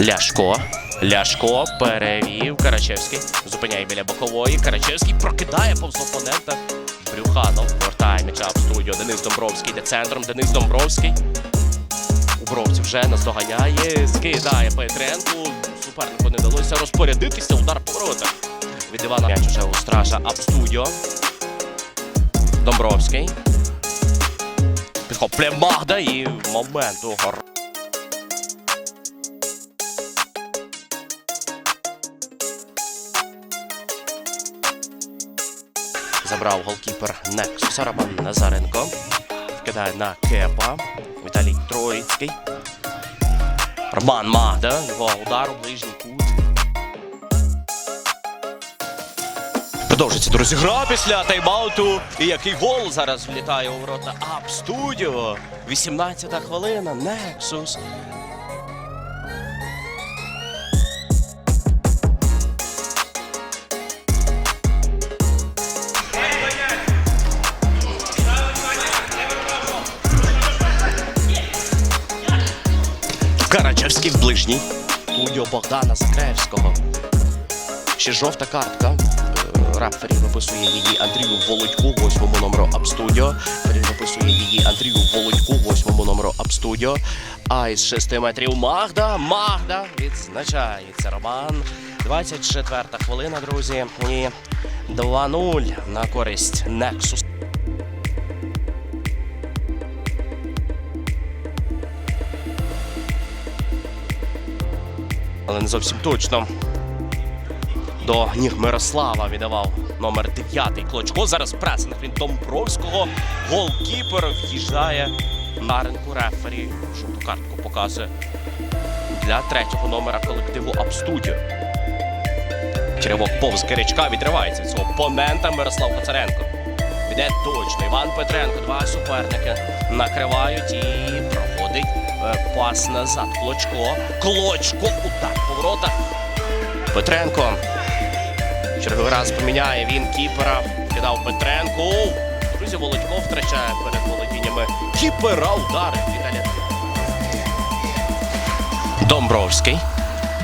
Ляшко. Ляшко перевів. Карачевський. Зупиняє біля бокової. Карачевський прокидає повз опонента. Брюханов повертає м'яча в студію. Денис Домбровський йде центром. Денис Домбровський. У бровці вже наздоганяє. Скидає Петренку. Супернику не вдалося розпорядитися. Удар по воротах. Від Івана м'яч уже у стража Абстудіо. Домбровський. Підхоплює Магда і момент у Забрав голкіпер Нексуса Роман Назаренко. Вкидає на Кепа. Віталій Троїцький. Роман Магда. Його удар у ближній кут. Продовжується друзі гра після тайм-ауту. І який гол зараз влітає у ворота Ап Студіо. 18-та хвилина. Нексус. Карачевський в ближній. Студіо Богдана Закревського. Ще жовта картка. Е, Рапфері виписує її Андрію Володьку, восьмому номеру Абстудіо. Виписує її Андрію Володьку, восьмому номеру Абстудіо. А із 6 метрів Магда. Магда відзначається Роман. 24 хвилина, друзі. І 2-0 на користь Nexus. Але не зовсім точно до ніг Мирослава віддавав номер 9 Клочко. Зараз пресинг від Домбровського. Голкіпер в'їжджає на ринку рефері. Жовту картку показує для третього номера колективу Абстудіо. Черевок повз Киричка відривається від свого опонента Мирослав Коцаренко. Іде точно. Іван Петренко, два суперники накривають і проходить е, пас назад. Клочко. Клочко. Удар по воротах. Петренко. Черговий раз поміняє він кіпера. Кидав Петренко. Друзі, Володько втрачає перед володіннями кіпера. Удари Віталія. Домбровський.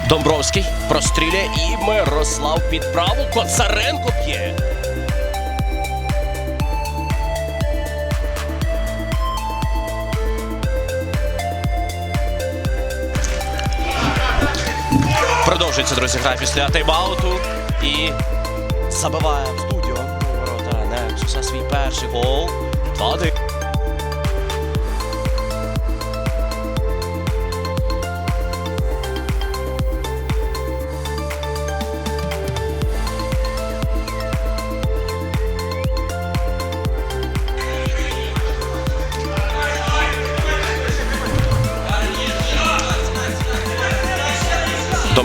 Домбровський простріляє і Мирослав під праву. Коцаренко п'є. Продовжується, друзі, гра після тайм-ауту. І забиває в студіо ворота все свій перший гол. 2-1.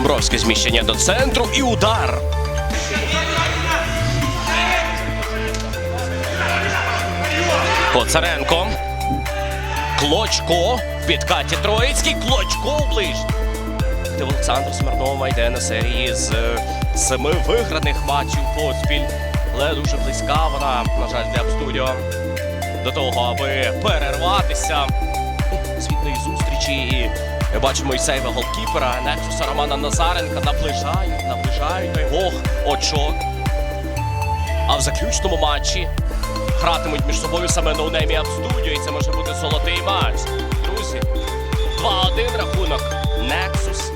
Домбровське зміщення до центру і удар. Коцаренко. Клочко. В підкаті Троїцький. Клочко у ближній. Олександр Смирнова йде на серії з е, семи виграних матчів поспіль. Але дуже близька вона, на жаль, для студіо до того, аби перерватися звітної зустрічі. І бачимо і сейви голкіпера Нексуса Романа Назаренка наближають, наближають двох очок. А в заключному матчі гратимуть між собою саме ноунеймі Абстудіо, і це може бути золотий матч. Друзі, 2-1 рахунок. Нексус